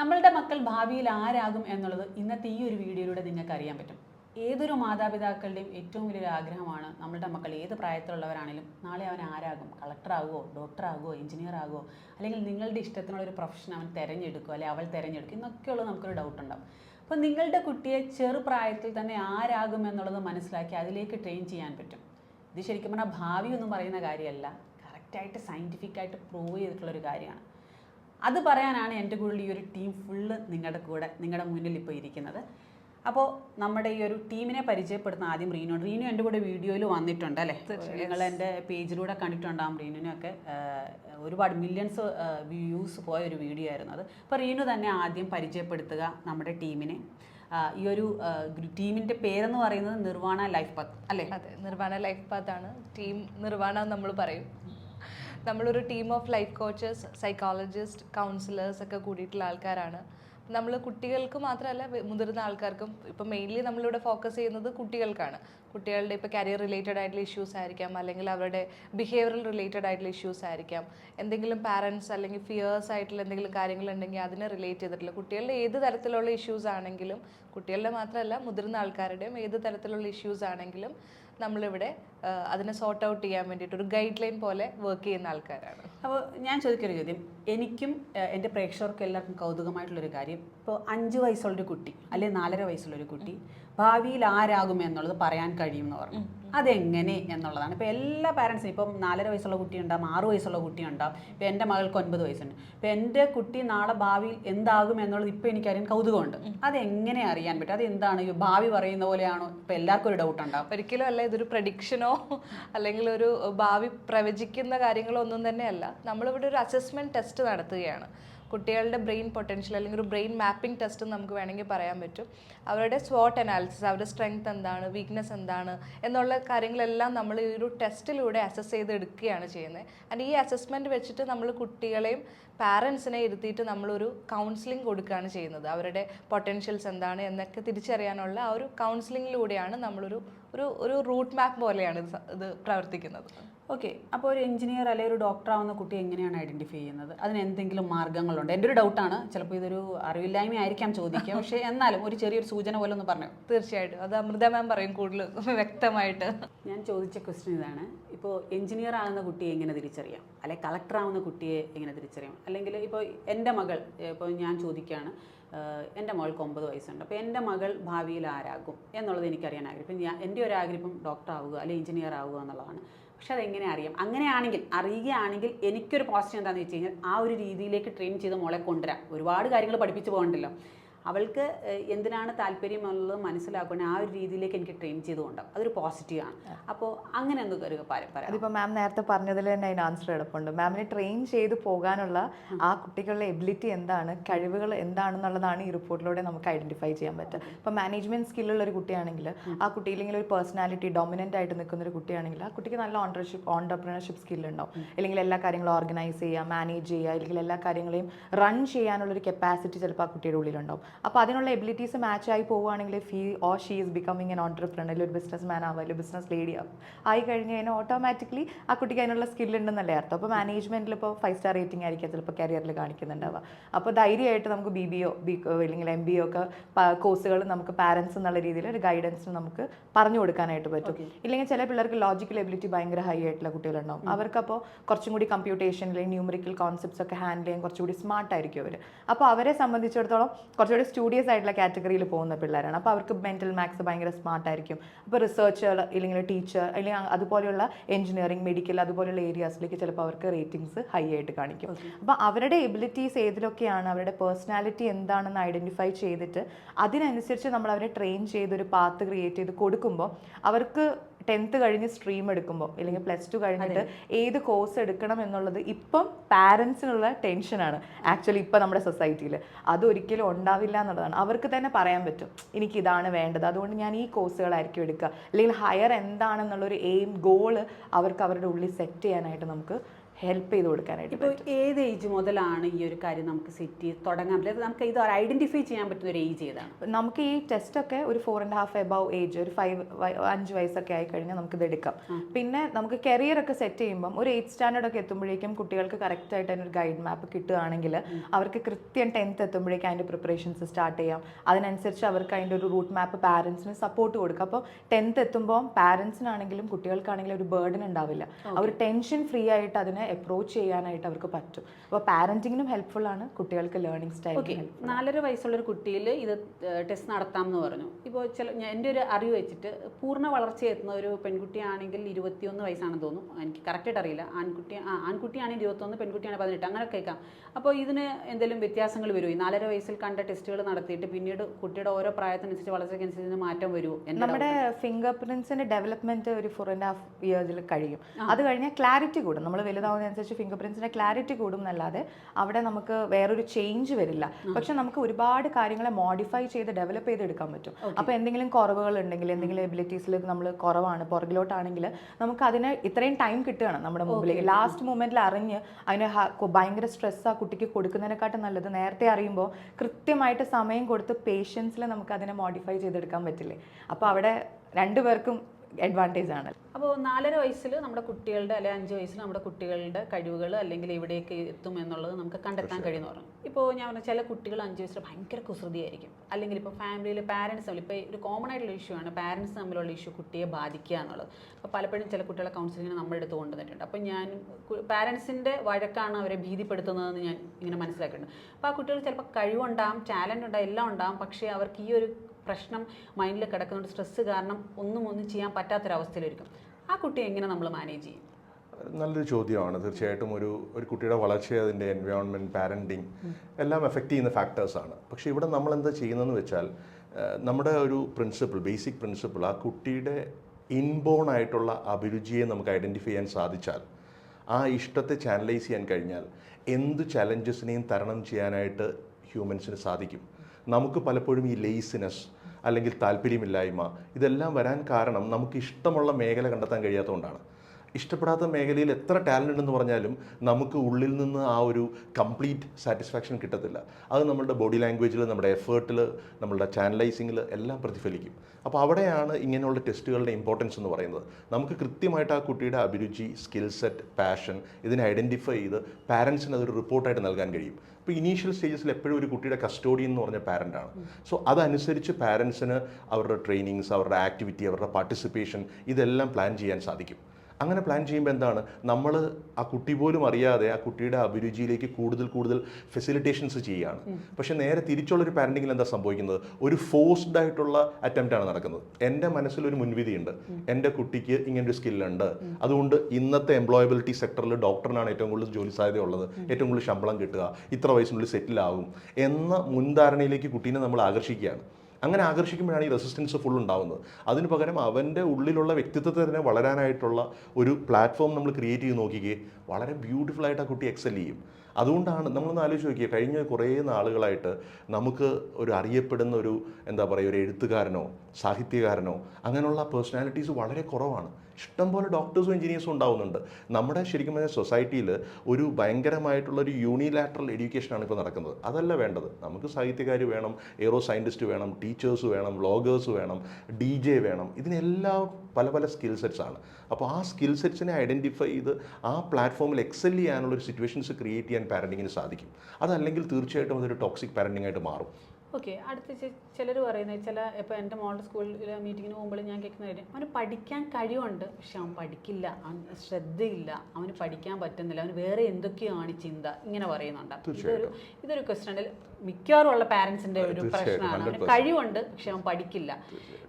നമ്മളുടെ മക്കൾ ഭാവിയിൽ ആരാകും എന്നുള്ളത് ഇന്നത്തെ ഈ ഒരു വീഡിയോയിലൂടെ നിങ്ങൾക്ക് അറിയാൻ പറ്റും. ഏതൊരു മാതാപിതാക്കളുടെയും ഏറ്റവും വലിയൊരു ആഗ്രഹമാണ് നമ്മളുടെ മക്കൾ ഏത് പ്രായത്തിലുള്ളവരാണെങ്കിലും നാളെ അവൻ ആരാകും? കളക്ടറാകുമോ ഡോക്ടറാകുമോ എഞ്ചിനീയർ ആകുമോ അല്ലെങ്കിൽ നിങ്ങളുടെ ഇഷ്ടത്തിനുള്ള ഒരു പ്രൊഫഷൻ അവൻ തിരഞ്ഞെടുക്കുമോ അല്ലെങ്കിൽ അവൾ തിരഞ്ഞെടുക്കും? എന്നൊക്കെയുള്ള നമുക്കൊരു ഡൗട്ട് ഉണ്ടാവും. അപ്പോൾ നിങ്ങളുടെ കുട്ടിയെ ചെറുപ്രായത്തിൽ തന്നെ ആരാകും എന്നുള്ളത് മനസ്സിലാക്കി അതിലേക്ക് ട്രെയിൻ ചെയ്യാൻ പറ്റും. ഇത് ശരിക്കും പറഞ്ഞാൽ ഭാവി ഒന്നും പറയുന്ന കാര്യമല്ല. കറക്റ്റായിട്ട് സയന്റിഫിക്കായിട്ട് പ്രൂവ് ചെയ്തിട്ടുള്ളൊരു കാര്യമാണ്. അത് പറയാനാണ് എന്റെ കൂടെ ഈ ഒരു ടീം ഫുള്ള് നിങ്ങളുടെ കൂടെ നിങ്ങളുടെ മുന്നിൽ ഇപ്പോൾ ഇരിക്കുന്നത്. അപ്പോൾ നമ്മുടെ ഈ ഒരു ടീമിനെ പരിചയപ്പെടുത്തുന്ന ആദ്യം റീനു. റീനു എന്റെ കൂടെ വീഡിയോയിൽ വന്നിട്ടുണ്ട് അല്ലേ? നിങ്ങൾ എന്റെ പേജിലൂടെ കണ്ടിട്ടുണ്ടാകും റീനുവിനൊക്കെ ഒരുപാട് മില്യൺസ് വ്യൂസ് പോയ ഒരു വീഡിയോ ആയിരുന്നു അത്. അപ്പോൾ റീനു തന്നെ ആദ്യം പരിചയപ്പെടുത്തുക നമ്മുടെ ടീമിനെ ഈ ഒരു ടീമിന്റെ പേരെന്ന് പറയുന്നത് നിർവാണ ലൈഫ് പത്ത് അല്ലേ? അതെ നിർവാണ ലൈഫ് പാത്താണ് ടീം നിർവാണ നമ്മൾ പറയും. നമ്മളൊരു team of life coaches psychologist counsellors ഒക്കെ കൂടിയിട്ടുള്ള ആൾക്കാരാണ്. നമ്മൾ കുട്ടികൾക്ക് മാത്രമല്ല മുതിർന്ന ആൾക്കാർക്കും ഇപ്പം മെയിൻലി നമ്മളിവിടെ ഫോക്കസ് ചെയ്യുന്നത് കുട്ടികൾക്കാണ്. കുട്ടികളുടെ ഇപ്പോൾ കരിയർ റിലേറ്റഡ് ആയിട്ടുള്ള ഇഷ്യൂസ് ആയിരിക്കാം അല്ലെങ്കിൽ അവരുടെ ബിഹേവിയറൽ റിലേറ്റഡ് ആയിട്ടുള്ള ഇഷ്യൂസ് ആയിരിക്കാം. എന്തെങ്കിലും പാരൻസ് അല്ലെങ്കിൽ ഫിയേഴ്സ് ആയിട്ടുള്ള എന്തെങ്കിലും കാര്യങ്ങളുണ്ടെങ്കിൽ അതിനെ റിലേറ്റ് ചെയ്തിട്ടുള്ള കുട്ടികളുടെ ഏത് തരത്തിലുള്ള ഇഷ്യൂസ് ആണെങ്കിലും കുട്ടികളുടെ മാത്രമല്ല മുതിർന്ന ആൾക്കാരുടെയും ഏത് തരത്തിലുള്ള ഇഷ്യൂസ് ആണെങ്കിലും നമ്മളിവിടെ അതിനെ സോർട്ട് ഔട്ട് ചെയ്യാൻ വേണ്ടിയിട്ട് ഒരു ഗൈഡ് ലൈൻ പോലെ വർക്ക് ചെയ്യുന്ന ആൾക്കാരാണ്. അപ്പോൾ ഞാൻ ചോദിക്കൊരു ചോദ്യം. എനിക്കും എന്റെ പ്രേക്ഷകർക്കും എല്ലാവർക്കും കൗതുകമായിട്ടുള്ളൊരു കാര്യം. ഇപ്പോൾ അഞ്ച് വയസ്സുള്ളൊരു കുട്ടി അല്ലെങ്കിൽ നാലര വയസ്സുള്ളൊരു കുട്ടി ഭാവിയിൽ ആരാകും എന്നുള്ളത് പറയാൻ കഴിയും എന്ന് പറഞ്ഞു അതെങ്ങനെ എന്നുള്ളതാണ്. ഇപ്പോൾ എല്ലാ പാരൻസും ഇപ്പം നാലര വയസ്സുള്ള കുട്ടിയുണ്ടാവും ആറ് വയസ്സുള്ള കുട്ടിയുണ്ടാവും. ഇപ്പം എന്റെ മകൾക്ക് ഒൻപത് വയസ്സുണ്ട്. ഇപ്പം എന്റെ കുട്ടി നാളെ ഭാവിയിൽ എന്താകും എന്നുള്ളത് ഇപ്പം എനിക്കറിയാൻ കൗതുകമുണ്ട്. അതെങ്ങനെ അറിയാൻ പറ്റും? അത് എന്താണ്? ഈ ഭാവി പറയുന്ന പോലെയാണോ? ഇപ്പം എല്ലാവർക്കും ഒരു ഡൗട്ട് ഉണ്ടാവും. ഒരിക്കലും അല്ല ഇതൊരു പ്രഡിക്ഷനോ അല്ലെങ്കിൽ ഒരു ഭാവി പ്രവചിക്കുന്ന കാര്യങ്ങളോ ഒന്നും തന്നെയല്ല. നമ്മളിവിടെ ഒരു അസസ്മെന്റ് ടെസ്റ്റ് നടത്തുകയാണ്. കുട്ടികളുടെ ബ്രെയിൻ പൊട്ടൻഷ്യൽ അല്ലെങ്കിൽ ഒരു ബ്രെയിൻ മാപ്പിംഗ് ടെസ്റ്റ് നമുക്ക് വേണമെങ്കിൽ പറയാൻ പറ്റും. അവരുടെ സ്വോട്ട് അനാലിസിസ് അവരുടെ സ്ട്രെങ്ത് എന്താണ് വീക്ക്നെസ് എന്താണ് എന്നുള്ള കാര്യങ്ങളെല്ലാം നമ്മൾ ഈ ഒരു ടെസ്റ്റിലൂടെ അസസ് ചെയ്തെടുക്കുകയാണ് ചെയ്യുന്നത്. ആൻഡ് ഈ അസസ്മെന്റ് വെച്ചിട്ട് നമ്മൾ കുട്ടികളെയും പാരൻസിനെ ഇരുത്തിയിട്ട് നമ്മളൊരു കൗൺസിലിംഗ് കൊടുക്കുകയാണ് ചെയ്യുന്നത്. അവരുടെ പൊട്ടൻഷ്യൽസ് എന്താണ് എന്നൊക്കെ തിരിച്ചറിയാനുള്ള ആ ഒരു കൗൺസിലിങ്ങിലൂടെയാണ് നമ്മളൊരു ഒരു ഒരു റൂട്ട് മാപ്പ് പോലെയാണ് ഇത് ഇത് പ്രവർത്തിക്കുന്നത്. ഓക്കെ അപ്പോൾ ഒരു എഞ്ചിനീയർ അല്ലെങ്കിൽ ഒരു ഡോക്ടർ ആവുന്ന കുട്ടി എങ്ങനെയാണ് ഐഡന്റിഫൈ ചെയ്യുന്നത്? അതിന് എന്തെങ്കിലും മാർഗങ്ങളുണ്ട് എന്റെ ഒരു ഡൗട്ടാണ് ചിലപ്പോൾ ഇതൊരു അറിവില്ലായ്മ ആയിരിക്കാം ചോദിക്കുക. പക്ഷേ എന്നാലും ഒരു ചെറിയൊരു സൂചന പോലെ ഒന്ന് പറഞ്ഞു? തീർച്ചയായിട്ടും. അത് അമൃത മാം പറയും കൂടുതൽ വ്യക്തമായിട്ട്. ഞാൻ ചോദിച്ച ക്വസ്റ്റ്യൻ ഇതാണ്. ഇപ്പോൾ എഞ്ചിനീയർ ആകുന്ന കുട്ടിയെ എങ്ങനെ തിരിച്ചറിയാം? അല്ലെങ്കിൽ കളക്ടർ ആവുന്ന കുട്ടിയെ എങ്ങനെ തിരിച്ചറിയാം? അല്ലെങ്കിൽ ഇപ്പോൾ എന്റെ മകൾ ഇപ്പോൾ ഞാൻ ചോദിക്കുകയാണ്. എന്റെ മകൾക്ക് ഒമ്പത് വയസ്സുണ്ട്. അപ്പോൾ എന്റെ മകൾ ഭാവിയിൽ ആരാകും എന്നുള്ളത് എനിക്കറിയാൻ ആഗ്രഹം. ഞാൻ എന്റെ ഒരു ആഗ്രഹം ഡോക്ടർ ആവുക അല്ലെങ്കിൽ എഞ്ചിനീയർ ആവുക എന്നുള്ളതാണ്. പക്ഷെ അതെങ്ങനെ അറിയാം? അങ്ങനെയാണെങ്കിൽ അറിയുകയാണെങ്കിൽ എനിക്കൊരു പോസിറ്റീവ് എന്താണെന്ന് വെച്ച് കഴിഞ്ഞാൽ ആ ഒരു രീതിയിലേക്ക് ട്രെയിൻ ചെയ്ത് മോളെ കൊണ്ടുവരാം. ഒരുപാട് കാര്യങ്ങൾ പഠിപ്പിച്ച് പോകണ്ടല്ലോ. അവൾക്ക് എന്തിനാണ് താല്പര്യം എന്നുള്ളത് മനസ്സിലാക്കുന്ന ആ ഒരു രീതിയിലേക്ക് എനിക്ക് ട്രെയിൻ ചെയ്തുകൊണ്ട്. അതൊരു പോസിറ്റീവ് ആണ്. അപ്പോൾ അങ്ങനെ എന്തൊക്കെ ഒരു അതിപ്പോൾ മാം നേരത്തെ പറഞ്ഞതിൽ തന്നെ അതിന് ആൻസർ കിടപ്പുണ്ട് മാമിനെ ട്രെയിൻ ചെയ്ത് പോകാനുള്ള ആ. കുട്ടികളുടെ എബിലിറ്റി എന്താണ്? കഴിവുകൾ എന്താണെന്നുള്ളതാണ് ഈ റിപ്പോർട്ടിലൂടെ നമുക്ക് ഐഡന്റിഫൈ ചെയ്യാൻ പറ്റുക. ഇപ്പോൾ മാനേജ്മെന്റ് സ്കില്ലുള്ള ഒരു കുട്ടിയാണെങ്കിൽ ആ. കുട്ടി ഇല്ലെങ്കിൽ ഒരു പേഴ്സണാലിറ്റി ഡൊമിനന്റ് ആയിട്ട് നിൽക്കുന്ന ഒരു കുട്ടിയാണെങ്കിൽ ആ കുട്ടിക്ക് നല്ല ഓണ്ടർഷിപ്പ് ഓണ്ടർപ്രണർഷിപ്പ് സ്കിൽ ഉണ്ടാവും അല്ലെങ്കിൽ എല്ലാ കാര്യങ്ങളും ഓർഗനൈസ് ചെയ്യുക മാനേജ് ചെയ്യുക അല്ലെങ്കിൽ എല്ലാ കാര്യങ്ങളെയും റൺ ചെയ്യാനുള്ള ഒരു കപ്പാസിറ്റി ചിലപ്പോൾ ആ കുട്ടിയുടെ ഉള്ളിലുണ്ടാവും. അപ്പോൾ അതിനുള്ള എബിലിറ്റീസ് മാച്ച് ആയി പോവുകയാണെങ്കിൽ he or she is becoming an entrepreneur ഒരു ബിസിനസ് മാൻ ആവുക അല്ലെങ്കിൽ ബിസിനസ് ലേഡി ആവും ആയി കഴിഞ്ഞ് കഴിഞ്ഞാൽ ഓട്ടോമാറ്റിക്കലി ആ കുട്ടിക്ക് അതിനുള്ള സ്കിൽ ഉണ്ടെന്നല്ലേ അർത്ഥം. അപ്പോൾ മാനേജ്മെന്റിൽ ഇപ്പോൾ ഫൈവ് സ്റ്റാർ റേറ്റിംഗ് ആയിരിക്കും ചിലപ്പോൾ കരിയറിൽ കാണിക്കുന്നുണ്ടാവുക. അപ്പോൾ ധൈര്യമായിട്ട് നമുക്ക് ബി ബി ഒ ബി അല്ലെങ്കിൽ എം ബി ഒ ഒക്കെ കോഴ്സുകൾ നമുക്ക് പാരൻസ് എന്നുള്ള രീതിയിൽ ഒരു ഗൈഡൻസ് നമുക്ക് പറഞ്ഞു കൊടുക്കാനായിട്ട് പറ്റും. ഇല്ലെങ്കിൽ ചില പിള്ളേർക്ക് ലോജിക്കൽ എബിലിറ്റി ഭയങ്കര ഹൈ ആയിട്ടുള്ള കുട്ടികളുണ്ടാവും. അവർക്കപ്പോൾ കുറച്ചും കൂടി കമ്പ്യൂട്ടേഷൻ അല്ലെങ്കിൽ ന്യൂമറിക്കൽ കോൺസെപ്റ്റ്സ് ഒക്കെ ഹാൻഡിൽ ചെയ്യാൻ കുറച്ചുകൂടി സ്മാർട്ട് ആയിരിക്കും അവർ അപ്പോൾ അവരെ സംബന്ധിച്ചിടത്തോളം കുറച്ചുകൂടി സ്റ്റുഡിയസ് ആയിട്ടുള്ള കാറ്റഗറിയിൽ പോകുന്ന പിള്ളേരാണ്. അപ്പോൾ അവർക്ക് മെന്റൽ മാത്സ് ഭയങ്കര സ്മാർട്ട് ആയിരിക്കും. അപ്പോൾ റിസർച്ചർ ഇല്ലെങ്കിൽ ടീച്ചർ അല്ലെങ്കിൽ അതുപോലെയുള്ള എഞ്ചിനീയറിംഗ് മെഡിക്കൽ അതുപോലെയുള്ള ഏരിയാസിലേക്ക് ചിലപ്പോൾ അവർക്ക് റേറ്റിംഗ്സ് ഹൈ ആയിട്ട് കാണിക്കും. അപ്പോൾ അവരുടെ എബിലിറ്റീസ് ഏതിലൊക്കെയാണ് അവരുടെ പേഴ്സണാലിറ്റി എന്താണെന്ന് ഐഡന്റിഫൈ ചെയ്തിട്ട് അതിനനുസരിച്ച് നമ്മൾ അവരെ ട്രെയിൻ ചെയ്ത് ഒരു പാത്ത് ക്രിയേറ്റ് ചെയ്ത് കൊടുക്കുമ്പോൾ അവർക്ക് ടെൻത്ത് കഴിഞ്ഞ് സ്ട്രീം എടുക്കുമ്പോൾ അല്ലെങ്കിൽ പ്ലസ് ടു കഴിഞ്ഞിട്ട് ഏത് കോഴ്സ് എടുക്കണം എന്നുള്ളത് ഇപ്പം പാരൻസിനുള്ള ടെൻഷനാണ് ആക്ച്വലി ഇപ്പം നമ്മുടെ സൊസൈറ്റിയിൽ അതൊരിക്കലും ഉണ്ടാവില്ല എന്നുള്ളതാണ്. അവർക്ക് തന്നെ പറയാൻ പറ്റും. എനിക്ക് ഇതാണ് വേണ്ടത്. അതുകൊണ്ട് ഞാൻ ഈ കോഴ്സുകളായിരിക്കും എടുക്കുക. അല്ലെങ്കിൽ ഹയർ എന്താണെന്നുള്ളൊരു എയിം ഗോൾ അവർക്ക് അവരുടെ ഉള്ളിൽ സെറ്റ് ചെയ്യാനായിട്ട് നമുക്ക് ഹെൽപ്പ് ചെയ്ത് കൊടുക്കാനായിട്ട് ഇപ്പോൾ ഏത് ഏജ് മുതലാണ് ഈ ഒരു കാര്യം നമുക്ക് സെറ്റ് ചെയ്ത് തുടങ്ങാൻ പറ്റും നമുക്ക് ഇത് ഐഡന്റിഫൈ ചെയ്യാൻ പറ്റുന്ന ഒരു ഏജ് ഏതാണ്? നമുക്ക് ഈ ടെസ്റ്റ് ഒക്കെ ഒരു four and half above age ഒരു ഫൈവ് അഞ്ച് വയസ്സൊക്കെ ആയി കഴിഞ്ഞാൽ നമുക്ക് ഇത് എടുക്കാം. പിന്നെ നമുക്ക് കരിയർ ഒക്കെ സെറ്റ് ചെയ്യുമ്പം ഒരു എയ്ത്ത് സ്റ്റാൻഡേർഡ് ഒക്കെ എത്തുമ്പോഴേക്കും കുട്ടികൾക്ക് കറക്റ്റ് ആയിട്ട് അതിനൊരു ഗൈഡ് മാപ്പ് കിട്ടുകയാണെങ്കിൽ അവർക്ക് കൃത്യം ടെൻത്ത് എത്തുമ്പോഴേക്കും അതിന്റെ പ്രിപ്പറേഷൻസ് സ്റ്റാർട്ട് ചെയ്യാം. അതിനനുസരിച്ച് അവർക്ക് അതിന്റെ ഒരു റൂട്ട് മാപ്പ് പാരൻസിന് സപ്പോർട്ട് കൊടുക്കുക അപ്പോൾ ടെൻത്ത് എത്തുമ്പോൾ പാരൻസിനാണെങ്കിലും കുട്ടികൾക്കാണെങ്കിലും ഒരു ബേർഡൻ ഉണ്ടാവില്ല. അവർ ടെൻഷൻ ഫ്രീ ആയിട്ട് അതിനെ അപ്രോച്ച് ചെയ്യാനായിട്ട് അവർക്ക് പറ്റും. അപ്പോൾ പാരന്റിങ്ങിനും ഹെൽപ്ഫുൾ ആണ് കുട്ടികൾക്ക് ലേണിംഗ് സ്റ്റൈൽ നാലര വയസ്സുള്ള ഒരു കുട്ടിയിൽ ഇത് ടെസ്റ്റ് നടത്താം എന്ന് പറഞ്ഞു. ഇപ്പോൾ ചില എന്റെ ഒരു അറിവ് വെച്ചിട്ട് പൂർണ വളർച്ച എത്തുന്ന ഒരു പെൺകുട്ടിയാണെങ്കിൽ ഇരുപത്തിയൊന്ന് വയസ്സാണെന്ന് തോന്നുന്നു. എനിക്ക് കറക്റ്റായിട്ട് അറിയില്ല. ആൺകുട്ടി ആൺകുട്ടിയാണെങ്കിൽ ഇരുപത്തൊന്ന് പെൺകുട്ടിയാണ് പതിനെട്ട് അങ്ങനെ കേൾക്കാം. അപ്പോൾ ഇതിന് എന്തെങ്കിലും വ്യത്യാസങ്ങൾ വരുമോ ഈ നാലര വയസ്സിൽ കണ്ട ടെസ്റ്റുകൾ നടത്തിയിട്ട് പിന്നീട് കുട്ടിയുടെ ഓരോ പ്രായത്തിനനുസരിച്ച് വളർച്ചയ്ക്കനുസരിച്ച് മാറ്റം വരുമോ നമ്മുടെ ഫിംഗർ പ്രിന്റ്സിന്റെ ഡെവലപ്മെന്റ് ഒരു ഫോർ ആൻഡ് ഹാഫ് ഇയേഴ്സിൽ കഴിയും. അത് കഴിഞ്ഞാൽ ക്ലാരിറ്റി കൂടും. നമ്മൾ വലുതാവുന്നതനുസരിച്ച് ഫിംഗർ പ്രിന്റ്സിന്റെ ക്ലാരിറ്റി കൂടും എന്നല്ലാതെ അവിടെ നമുക്ക് വേറൊരു ചേഞ്ച് വരില്ല. പക്ഷെ നമുക്ക് ഒരുപാട് കാര്യങ്ങളെ മോഡിഫൈ ചെയ്ത് ഡെവലപ്പ് ചെയ്തെടുക്കാൻ പറ്റും. അപ്പോൾ എന്തെങ്കിലും കുറവുകൾ ഉണ്ടെങ്കിൽ എന്തെങ്കിലും എബിലിറ്റീസിൽ നമ്മൾ കുറവാണ് പുറകിലോട്ടാണെങ്കിൽ നമുക്ക് അതിന് ഇത്രയും ടൈം കിട്ടുകയാണ് നമ്മുടെ മുമ്പിലേക്ക്. ലാസ്റ്റ് മൊമെന്റിൽ അറിഞ്ഞ് അതിന് ഭയങ്കര സ്ട്രെസ് ആ കുട്ടിക്ക് കൊടുക്കുന്നതിനെക്കാട്ടും നല്ലത് നേരത്തെ അറിയുമ്പോൾ കൃത്യമായിട്ട് സമയം കൊടുത്ത് പേഷ്യൻസിൽ നമുക്ക് അതിനെ മോഡിഫൈ ചെയ്തെടുക്കാൻ പറ്റില്ലേ? അപ്പോൾ അവിടെ രണ്ടുപേർക്കും അഡ്വാന്റേജ് ആണ്. അപ്പോൾ നാലര വയസ്സിൽ നമ്മുടെ കുട്ടികളുടെ അല്ലെങ്കിൽ അഞ്ച് വയസ്സിൽ നമ്മുടെ കുട്ടികളുടെ കഴിവുകൾ അല്ലെങ്കിൽ എവിടെയൊക്കെ എത്തും എന്നുള്ളത് നമുക്ക് കണ്ടെത്താൻ കഴിയുന്ന പറഞ്ഞു. ഇപ്പോൾ ഞാൻ പറഞ്ഞ ചില കുട്ടികൾ അഞ്ച് വയസ്സിൽ ഭയങ്കര കുസൃതിയായിരിക്കും. അല്ലെങ്കിൽ ഇപ്പോൾ ഫാമിലിയിൽ പാരൻസ് തമ്മിൽ ഇപ്പോൾ ഒരു കോമൺ ആയിട്ടുള്ള ഇഷ്യൂ ആണ് പാരൻസ് തമ്മിലുള്ള ഇഷ്യൂ കുട്ടിയെ ബാധിക്കുക എന്നുള്ളത്. അപ്പോൾ പലപ്പോഴും ചില കുട്ടികളെ കൗൺസിലിങ്ങിന് നമ്മുടെ അടുത്ത് കൊണ്ടുവന്നിട്ടുണ്ട്. അപ്പോൾ ഞാൻ പാരൻസിന്റെ വഴക്കാണ് അവരെ ഭീതിപ്പെടുത്തുന്നതെന്ന് ഞാൻ ഇങ്ങനെ മനസ്സിലാക്കിയിട്ടുണ്ട് അപ്പോൾ ആ കുട്ടികൾ ചിലപ്പോൾ കഴിവുണ്ടാകും ടാലന്റ് ഉണ്ടാകും എല്ലാം ഉണ്ടാകും പക്ഷേ അവർക്ക് ഈ ഒരു പ്രശ്നം മൈൻഡിൽ കിടക്കുന്നുണ്ട് സ്ട്രെസ്സ് കാരണം ഒന്നും ഒന്നും ചെയ്യാൻ പറ്റാത്തൊരവസ്ഥയിലിരിക്കും ആ കുട്ടിയെ എങ്ങനെ നമ്മൾ മാനേജ് ചെയ്യും? നല്ലൊരു ചോദ്യമാണ്. തീർച്ചയായിട്ടും ഒരു ഒരു കുട്ടിയുടെ വളർച്ച അതിന്റെ എൻവയോൺമെന്റ് പാരന്റിങ് എല്ലാം എഫക്റ്റ് ചെയ്യുന്ന ഫാക്ടേഴ്സാണ് പക്ഷേ ഇവിടെ നമ്മൾ എന്താ ചെയ്യുന്നതെന്ന് വെച്ചാൽ നമ്മുടെ ഒരു പ്രിൻസിപ്പിൾ ബേസിക് പ്രിൻസിപ്പിൾ ആ കുട്ടിയുടെ ഇൻബോൺ ആയിട്ടുള്ള അഭിരുചിയെ നമുക്ക് ഐഡന്റിഫൈ ചെയ്യാൻ സാധിച്ചാൽ ആ ഇഷ്ടത്തെ ചാനലൈസ് ചെയ്യാൻ കഴിഞ്ഞാൽ എന്ത് ചലഞ്ചസിനെയും തരണം ചെയ്യാനായിട്ട് ഹ്യൂമൻസിന് സാധിക്കും. നമുക്ക് പലപ്പോഴും ഈ ലേസിനെസ് അല്ലെങ്കിൽ താല്പര്യമില്ലായ്മ ഇതെല്ലാം വരാൻ കാരണം നമുക്ക് ഇഷ്ടമുള്ള മേഖല കണ്ടെത്താൻ കഴിയാത്തതുകൊണ്ടാണ്. ഇഷ്ടപ്പെടാത്ത മേഖലയിൽ എത്ര ടാലന്റ് ഉണ്ടെന്ന് പറഞ്ഞാലും നമുക്ക് ഉള്ളിൽ നിന്ന് ആ ഒരു കംപ്ലീറ്റ് സാറ്റിസ്ഫാക്ഷൻ കിട്ടത്തില്ല. അത് നമ്മുടെ ബോഡി ലാംഗ്വേജിൽ നമ്മുടെ എഫേർട്ടിൽ നമ്മളുടെ ചാനലൈസിങ്ങിൽ എല്ലാം പ്രതിഫലിക്കും. അപ്പോൾ അവിടെയാണ് ഇങ്ങനെയുള്ള ടെസ്റ്റുകളുടെ ഇമ്പോർട്ടൻസ് എന്ന് പറയുന്നത്. നമുക്ക് കൃത്യമായിട്ട് ആ കുട്ടിയുടെ അഭിരുചി സ്കിൽ സെറ്റ് പാഷൻ ഇതിനെ ഐഡന്റിഫൈ ചെയ്ത് പാരൻസിന് അതൊരു റിപ്പോർട്ടായിട്ട് നൽകാൻ കഴിയും. ഇപ്പോൾ ഇനീഷ്യൽ സ്റ്റേജസിൽ എപ്പോഴും ഒരു കുട്ടിയുടെ കസ്റ്റോഡിയൻ എന്ന് പറഞ്ഞ പാരന്റാണ് സോ അതനുസരിച്ച് പാരൻസിന് അവരുടെ ട്രെയിനിങ്സ് അവരുടെ ആക്ടിവിറ്റി അവരുടെ പാർട്ടിസിപ്പേഷൻ ഇതെല്ലാം പ്ലാൻ ചെയ്യാൻ സാധിക്കും. അങ്ങനെ പ്ലാൻ ചെയ്യുമ്പോൾ എന്താണ്? നമ്മൾ ആ കുട്ടി പോലും അറിയാതെ ആ കുട്ടിയുടെ അഭിരുചിയിലേക്ക് കൂടുതൽ കൂടുതൽ ഫെസിലിറ്റേഷൻസ് ചെയ്യുകയാണ്. പക്ഷേ നേരെ തിരിച്ചുള്ളൊരു പാരന്റിങ്ങിൽ എന്താ സംഭവിക്കുന്നത്? ഒരു ഫോഴ്സ്ഡ് ആയിട്ടുള്ള അറ്റംപ്റ്റ് ആണ് നടക്കുന്നത്. എന്റെ മനസ്സിലൊരു മുൻവിധിയുണ്ട്. എന്റെ കുട്ടിക്ക് ഇങ്ങനൊരു സ്കില്ലുണ്ട് അതുകൊണ്ട് ഇന്നത്തെ എംപ്ലോയബിലിറ്റി സെക്ടറിൽ ഡോക്ടറിനാണ് ഏറ്റവും കൂടുതൽ ജോലി സാധ്യത ഉള്ളത് ഏറ്റവും കൂടുതൽ ശമ്പളം കിട്ടുക. ഇത്ര വയസ്സിനുള്ളിൽ സെറ്റിൽ ആകും എന്ന മുൻധാരണയിലേക്ക് കുട്ടീനെ നമ്മൾ ആകർഷിക്കുകയാണ്. അങ്ങനെ ആകർഷിക്കുമ്പോഴാണ് ഈ റെസിസ്റ്റൻസ് ഫുൾ ഉണ്ടാവുന്നത്. അതിന് പകരം അവന്റെ ഉള്ളിലുള്ള വ്യക്തിത്വത്തെ തന്നെ വളരാനായിട്ടുള്ള ഒരു പ്ലാറ്റ്ഫോം നമ്മൾ ക്രിയേറ്റ് ചെയ്ത് നോക്കിക്കേ വളരെ ബ്യൂട്ടിഫുൾ ആയിട്ട് ആ കുട്ടി എക്സൽ ചെയ്യും. അതുകൊണ്ടാണ് നമ്മളൊന്ന് ആലോചിച്ച് നോക്കിയേ കഴിഞ്ഞ കുറേ നാളുകളായിട്ട് നമുക്ക് ഒരു അറിയപ്പെടുന്ന ഒരു എന്താ പറയുക ഒരു എഴുത്തുകാരനോ സാഹിത്യകാരനോ അങ്ങനെയുള്ള പേഴ്സണാലിറ്റീസ് വളരെ കുറവാണ്. ഇഷ്ടംപോലെ ഡോക്ടേഴ്സും എഞ്ചിനീയേഴ്സും ഉണ്ടാവുന്നുണ്ട്. നമ്മുടെ ശരിക്കും പറഞ്ഞാൽ സൊസൈറ്റിയിൽ ഒരു ഭയങ്കരമായിട്ടുള്ള ഒരു യൂണിലാറ്ററൽ എഡ്യൂക്കേഷനാണ് ഇപ്പോൾ നടക്കുന്നത്. അതല്ല വേണ്ടത്. നമുക്ക് സാഹിത്യകാർ വേണം എയ്റോ സയന്റിസ്റ്റ് വേണം ടീച്ചേഴ്സ് വേണം വ്ളോഗേഴ്സ് വേണം ഡി ജെ വേണം. ഇതിനെല്ലാം പല പല സ്കിൽ സെറ്റ്സ് ആണ്. അപ്പോൾ ആ സ്കിൽ സെറ്റ്സിനെ ഐഡന്റിഫൈ ചെയ്ത് ആ പ്ലാറ്റ്ഫോമിൽ എക്സൽ ചെയ്യാനുള്ള ഒരു സിറ്റുവേഷൻസ് ക്രിയേറ്റ് ചെയ്യാൻ പാരന്റിങ്ങിന് സാധിക്കും. അതല്ലെങ്കിൽ തീർച്ചയായിട്ടും അതൊരു ടോക്സിക് പാരന്റിംഗ് ആയിട്ട് മാറും. ഓക്കെ അടുത്ത ചിലർ പറയുന്നത് ചില ഇപ്പോൾ എന്റെ മോളുടെ സ്കൂളിൽ മീറ്റിങ്ങിന് പോകുമ്പോൾ ഞാൻ കേൾക്കുന്ന കാര്യം അവന് പഠിക്കാൻ കഴിവുണ്ട് പക്ഷെ അവൻ പഠിക്കില്ല അവൻ ശ്രദ്ധയില്ല അവന് പഠിക്കാൻ പറ്റുന്നില്ല അവന് വേറെ എന്തൊക്കെയാണ് ചിന്ത ഇങ്ങനെ പറയുന്നുണ്ട്. ഇതൊരു ഇതൊരു ക്വസ്റ്റനിൽ മിക്കവാറും ഉള്ള പാരൻസിന്റെ ഒരു പ്രശ്നമാണ്. അവന് 100%. കഴിവുണ്ട് പക്ഷെ അവൻ പഠിക്കില്ല.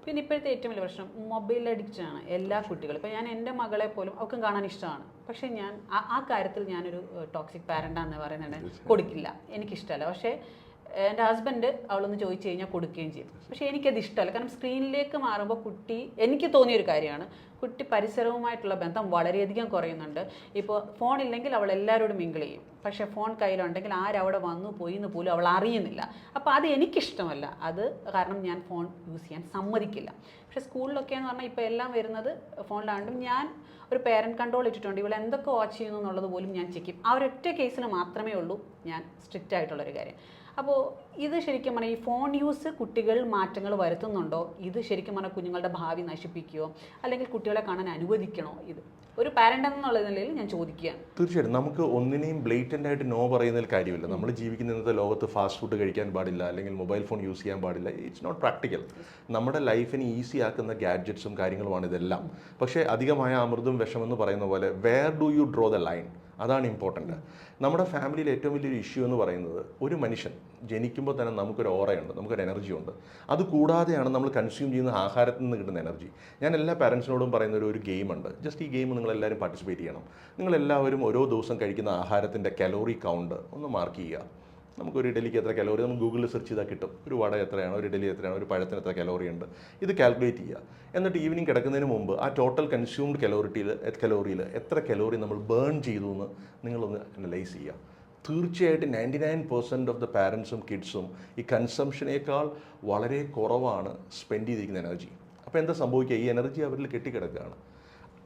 പിന്നെ ഇപ്പോഴത്തെ ഏറ്റവും വലിയ പ്രശ്നം മൊബൈൽ അഡിക്റ്റ് ആണ് എല്ലാ കുട്ടികളും. ഇപ്പോൾ ഞാൻ എന്റെ മകളെ പോലും അവർക്കും കാണാൻ ഇഷ്ടമാണ്. പക്ഷേ ഞാൻ ആ- കാര്യത്തിൽ ഞാനൊരു ടോക്സിക് പാരന്റാന്ന് പറയുന്നത് കൊടുക്കില്ല. എനിക്കിഷ്ടമല്ല പക്ഷേ എന്റെ ഹസ്ബൻഡ് അവളൊന്ന് ചോദിച്ചു കഴിഞ്ഞാൽ കൊടുക്കുകയും ചെയ്തു. പക്ഷേ എനിക്കത് ഇഷ്ടമല്ല. കാരണം സ്ക്രീനിലേക്ക് മാറുമ്പോൾ കുട്ടി എനിക്ക് തോന്നിയൊരു കാര്യമാണ്. കുട്ടി പരിസരവുമായിട്ടുള്ള ബന്ധം വളരെയധികം കുറയുന്നുണ്ട്. ഇപ്പോൾ ഫോൺ ഇല്ലെങ്കിൽ അവൾ എല്ലാവരോടും മിങ്കിൾ ചെയ്യും. പക്ഷേ ഫോൺ കയ്യിലുണ്ടെങ്കിൽ ആരവിടെ വന്നു പോയി എന്ന് പോലും അവൾ അറിയുന്നില്ല. അപ്പോൾ അത് എനിക്കിഷ്ടമല്ല. അത് കാരണം ഞാൻ ഫോൺ യൂസ് ചെയ്യാൻ സമ്മതിക്കില്ല. പക്ഷേ സ്കൂളിലൊക്കെ എന്ന് പറഞ്ഞാൽ ഇപ്പോൾ എല്ലാം വരുന്നത് ഫോണിലാണ്ടും ഞാൻ ഒരു പേരന്റ് കൺട്രോൾ ഇട്ടിട്ടുണ്ട്. ഇവൾ എന്തൊക്കെ വാച്ച് ചെയ്യുന്നു എന്നുള്ളത് പോലും ഞാൻ ചെക്ക് ആ ഒരൊറ്റ കേസിന് മാത്രമേ ഉള്ളൂ ഞാൻ സ്ട്രിക്റ്റ് ആയിട്ടുള്ളൊരു കാര്യം. അപ്പോൾ ഇത് ശരിക്കും പറഞ്ഞാൽ ഈ ഫോൺ യൂസ് കുട്ടികൾ മാറ്റങ്ങൾ വരുത്തുന്നുണ്ടോ? ഇത് ശരിക്കും പറഞ്ഞാൽ കുഞ്ഞുങ്ങളുടെ ഭാവി നശിപ്പിക്കുകയോ അല്ലെങ്കിൽ കുട്ടികളെ കാണാൻ അനുവദിക്കണോ ഇത്? ഒരു പാരന്റ് എന്നുള്ള നിലയിൽ ഞാൻ ചോദിക്കുകയാണ്. തീർച്ചയായിട്ടും. നമുക്ക് ഒന്നിനെയും ബ്ലേറ്റന്റ് ആയിട്ട് നോ പറയുന്നതിൽ കാര്യമില്ല. നമ്മൾ ജീവിക്കുന്ന ഇന്നത്തെ ലോകത്ത് ഫാസ്റ്റ് ഫുഡ് കഴിക്കാൻ പാടില്ല അല്ലെങ്കിൽ മൊബൈൽ ഫോൺ യൂസ് ചെയ്യാൻ പാടില്ല. ഇറ്റ്സ് നോട്ട് പ്രാക്ടിക്കൽ നമ്മുടെ ലൈഫിനെ ഈസി ആക്കുന്ന ഗാഡ്ജറ്റ്സും കാര്യങ്ങളുമാണ് ഇതെല്ലാം. പക്ഷേ അധികമായ അമൃതും വിഷമെന്ന് പറയുന്ന പോലെ where do you draw the line അതാണ് ഇമ്പോർട്ടന്റ് നമ്മുടെ ഫാമിലിയിൽ ഏറ്റവും വലിയൊരു ഇഷ്യൂ എന്ന് പറയുന്നത് ഒരു മനുഷ്യൻ ജനിക്കുമ്പോൾ തന്നെ നമുക്കൊരു ഓറയുണ്ട് നമുക്കൊരു എനർജി ഉണ്ട്. അത് കൂടാതെയാണ് നമ്മൾ കൺസ്യൂം ചെയ്യുന്ന ആഹാരത്തിൽ നിന്ന് കിട്ടുന്ന എനർജി ഞാൻ എല്ലാ പാരൻസിനോടും പറയുന്ന ഒരു- ഒരു ഗെയിമുണ്ട് ജസ്റ്റ് ഈ ഗെയിം നിങ്ങളെല്ലാവരും പാർട്ടിസിപ്പേറ്റ് ചെയ്യണം. നിങ്ങളെല്ലാവരും ഓരോ ദിവസം കഴിക്കുന്ന ആഹാരത്തിന്റെ കലോറി കൗണ്ട് ഒന്ന് മാർക്ക് ചെയ്യുക. നമുക്കൊരു ഇഡലിക്ക് എത്ര കലോറി നമുക്ക് ഗൂഗിളിൽ സെർച്ച് ചെയ്താൽ കിട്ടും. ഒരു വട എത്രയാണ് ഒരു ഇഡലി എത്രയാണ് ഒരു പഴത്തിന് എത്ര കലോറി ഉണ്ട്. ഇത് കാൽക്കുലേറ്റ് ചെയ്യുക. എന്നിട്ട് ഈവനിങ് കിടക്കുന്നതിന് മുമ്പ് ആ ടോട്ടൽ കൺസ്യൂംഡ് കലോറിറ്റിയിൽ കലോറിയിൽ എത്ര കലോറി നമ്മൾ ബേൺ ചെയ്തു എന്ന് നിങ്ങളൊന്ന് അനലൈസ് ചെയ്യുക. തീർച്ചയായിട്ടും ninety nine percent of the പാരൻസും കിഡ്സും ഈ കൺസംഷനേക്കാൾ വളരെ കുറവാണ് സ്പെൻഡ് ചെയ്തിരിക്കുന്ന എനർജി അപ്പോൾ എന്താ സംഭവിക്കുക? ഈ എനർജി അവരിൽ കെട്ടിക്കിടക്കുകയാണ്.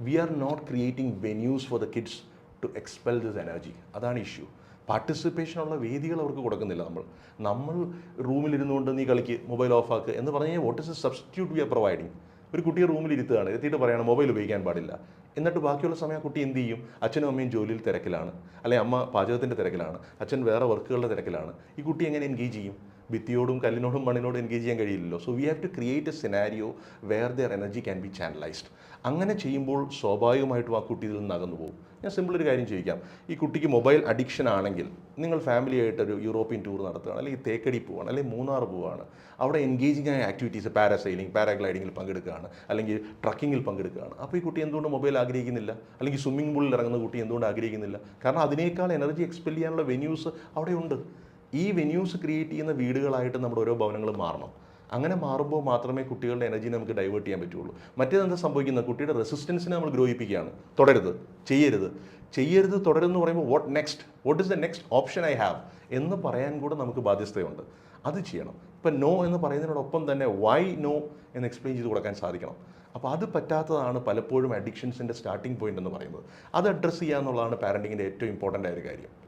We are not creating venues for the kids to expel this energy അതാണ് ഇഷ്യൂ പാർട്ടിസിപ്പേഷനുള്ള വേദികൾ അവർക്ക് കൊടുക്കുന്നില്ല. നമ്മൾ നമ്മൾ റൂമിലിരുന്നുകൊണ്ട് നീ കളിക്ക് മൊബൈൽ ഓഫ് ആക്ക് എന്ന് പറഞ്ഞാൽ what is a substitute we are providing ഒരു കുട്ടിയെ റൂമിൽ ഇരുത്തുകയാണ് എത്തിയിട്ട് പറയുകയാണ് മൊബൈൽ ഉപയോഗിക്കാൻ പാടില്ല. എന്നിട്ട് ബാക്കിയുള്ള സമയം കുട്ടി എന്ത് ചെയ്യും? അച്ഛനും അമ്മയും ജോലിയിൽ തിരക്കിലാണ്. അല്ലെങ്കിൽ അമ്മ പാചകത്തിന്റെ തിരക്കിലാണ്. അച്ഛൻ വേറെ വർക്കുകളുടെ തിരക്കിലാണ്. ഈ കുട്ടി എങ്ങനെ എൻഗേജ് ചെയ്യും? ഭിത്തിയോടും കല്ലിനോടും മണ്ണിനോടും എൻഗേജ് ചെയ്യാൻ കഴിയില്ലല്ലോ. So we have to create a scenario where their energy can be channelised അങ്ങനെ ചെയ്യുമ്പോൾ സ്വാഭാവികമായിട്ടും ആ കുട്ടി ഇതിൽ നിന്ന് അകന്നു പോകും. ഞാൻ സിമ്പിൾ ഒരു കാര്യം ചോദിക്കാം. ഈ കുട്ടിക്ക് മൊബൈൽ അഡിക്ഷൻ ആണെങ്കിൽ നിങ്ങൾ ഫാമിലിയായിട്ട് ഒരു യൂറോപ്യൻ ടൂർ നടത്തുകയാണ് അല്ലെങ്കിൽ തേക്കടി പോവാണ് അല്ലെങ്കിൽ മൂന്നാർ പോവാണ്. അവിടെ എൻഗേജിങ് ആയ ആക്ടിവിറ്റീസ് പാരാസൈലിംഗ് പാരാഗ്ലൈഡിങ്ങിൽ പങ്കെടുക്കുകയാണ് അല്ലെങ്കിൽ ട്രക്കിങ്ങിൽ പങ്കെടുക്കുകയാണ്. അപ്പോൾ ഈ കുട്ടി എന്തുകൊണ്ട് മൊബൈൽ ആഗ്രഹിക്കുന്നില്ല? അല്ലെങ്കിൽ സ്വിമ്മിംഗ് പൂളിൽ ഇറങ്ങുന്ന കുട്ടി എന്തുകൊണ്ട് ആഗ്രഹിക്കുന്നില്ല? കാരണം അതിനേക്കാൾ എനർജി എക്സ്പെൽ ചെയ്യാനുള്ള വെന്യൂസ് അവിടെ ഉണ്ട്. ഈ വെന്യൂസ് ക്രിയേറ്റ് ചെയ്യുന്ന വീടുകളായിട്ട് നമ്മുടെ ഓരോ ഭവനങ്ങളും മാറണം. അങ്ങനെ മാറുമ്പോൾ മാത്രമേ കുട്ടികളുടെ എനർജി നമുക്ക് ഡൈവേർട്ട് ചെയ്യാൻ പറ്റുള്ളൂ. മറ്റേതെന്താ സംഭവിക്കുന്നത്? കുട്ടിയുടെ റെസിസ്റ്റൻസിനെ നമ്മൾ ഗ്രോയിപ്പിക്കുകയാണ് തുടരുത് ചെയ്യരുത്. ചെയ്യരുത് തുടരുന്നു പറയുമ്പോൾ what next what is the next option I have എന്ന് പറയാൻ കൂടെ നമുക്ക് ബാധ്യസ്ഥയുണ്ട്. അത് ചെയ്യണം. ഇപ്പം നോ എന്ന് പറയുന്നതിനോടൊപ്പം തന്നെ വൈ നോ എന്ന് എക്സ്പ്ലെയിൻ ചെയ്ത് കൊടുക്കാൻ സാധിക്കണം. അപ്പോൾ അത് പറ്റാത്തതാണ് പലപ്പോഴും അഡിക്ഷൻസിന്റെ സ്റ്റാർട്ടിംഗ് പോയിന്റ് എന്ന് പറയുന്നത്. അത് അഡ്രസ്സ് ചെയ്യുക എന്നുള്ളതാണ് പാരന്റിങ്ങിന്റെ ഏറ്റവും ഇമ്പോർട്ടന്റ് ആയ ഒരു കാര്യം.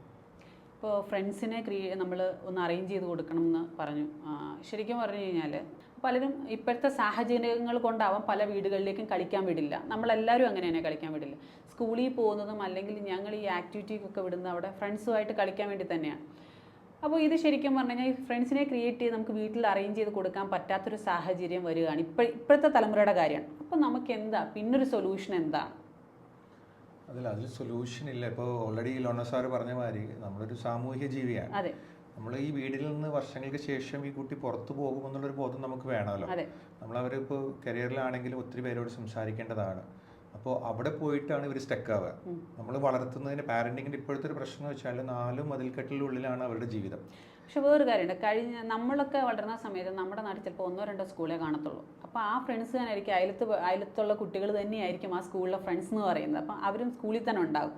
ഇപ്പോൾ ഫ്രണ്ട്സിനെ ക്രിയേ നമ്മൾ ഒന്ന് അറേഞ്ച് ചെയ്ത് കൊടുക്കണം എന്ന് പറഞ്ഞു ശരിക്കും പറഞ്ഞു കഴിഞ്ഞാൽ പലരും ഇപ്പോഴത്തെ സാഹചര്യങ്ങൾ കൊണ്ടാവാം പല വീടുകളിലേക്കും കളിക്കാൻ വിടില്ല. നമ്മളെല്ലാവരും അങ്ങനെ തന്നെ കളിക്കാൻ വിടില്ല. സ്കൂളിൽ പോകുന്നതും അല്ലെങ്കിൽ ഞങ്ങൾ ഈ ആക്ടിവിറ്റിക്കൊക്കെ വിടുന്ന അവിടെ ഫ്രണ്ട്സുമായിട്ട് കളിക്കാൻ വേണ്ടി തന്നെയാണ്. അപ്പോൾ ഇത് ശരിക്കും പറഞ്ഞു കഴിഞ്ഞാൽ ഫ്രണ്ട്സിനെ ക്രിയേറ്റ് ചെയ്ത് നമുക്ക് വീട്ടിൽ അറേഞ്ച് ചെയ്ത് കൊടുക്കാൻ പറ്റാത്തൊരു സാഹചര്യം വരികയാണ് ഇപ്പോൾ ഇപ്പോഴത്തെ തലമുറയുടെ കാര്യമാണ് അപ്പോൾ നമുക്ക് എന്താ? പിന്നൊരു സൊല്യൂഷൻ എന്താണ് അതിൽ അതിൽ സൊല്യൂഷൻ ഇല്ല. ഇപ്പോൾ ഓൾറെഡി ലോണ സാറ് പറഞ്ഞ മാതിരി നമ്മളൊരു സാമൂഹ്യ ജീവിയാണ്. അതെ. നമ്മൾ ഈ വീടിൽ നിന്ന് വർഷങ്ങൾക്ക് ശേഷം ഈ കുട്ടി പുറത്തു പോകുമെന്നുള്ളൊരു ബോധം നമുക്ക് വേണമല്ലോ. നമ്മൾ അവരിപ്പോൾ കരിയറിലാണെങ്കിലും ഒത്തിരി പേരോട് സംസാരിക്കേണ്ടതാണ്. അപ്പോൾ അവിടെ പോയിട്ടാണ് ഇവർ സ്റ്റക്ക് ആവുക. നമ്മൾ വളർത്തുന്നതിന് പാരന്റിങ്ങിന്റെ ഇപ്പോഴത്തെ ഒരു പ്രശ്നം വെച്ചാൽ നാലും മതിൽക്കെട്ടിനുള്ളിലാണ് അവരുടെ ജീവിതം. പക്ഷെ വേറൊരു കാര്യമുണ്ട്. കഴിഞ്ഞ നമ്മളൊക്കെ വളരുന്ന സമയത്ത് നമ്മുടെ നാട്ടിൽ ചിലപ്പോൾ ഒന്നോ രണ്ടോ സ്കൂളേ കാണത്തുള്ളൂ. അപ്പോൾ ആ ഫ്രണ്ട്സ് തന്നെ ആയിരിക്കും അയലത്ത് അതിലത്തുള്ള കുട്ടികൾ തന്നെയായിരിക്കും ആ സ്കൂളിലെ ഫ്രണ്ട്സ് എന്ന് പറയുന്നത്. അപ്പം അവരും സ്കൂളിൽ തന്നെ ഉണ്ടാകും.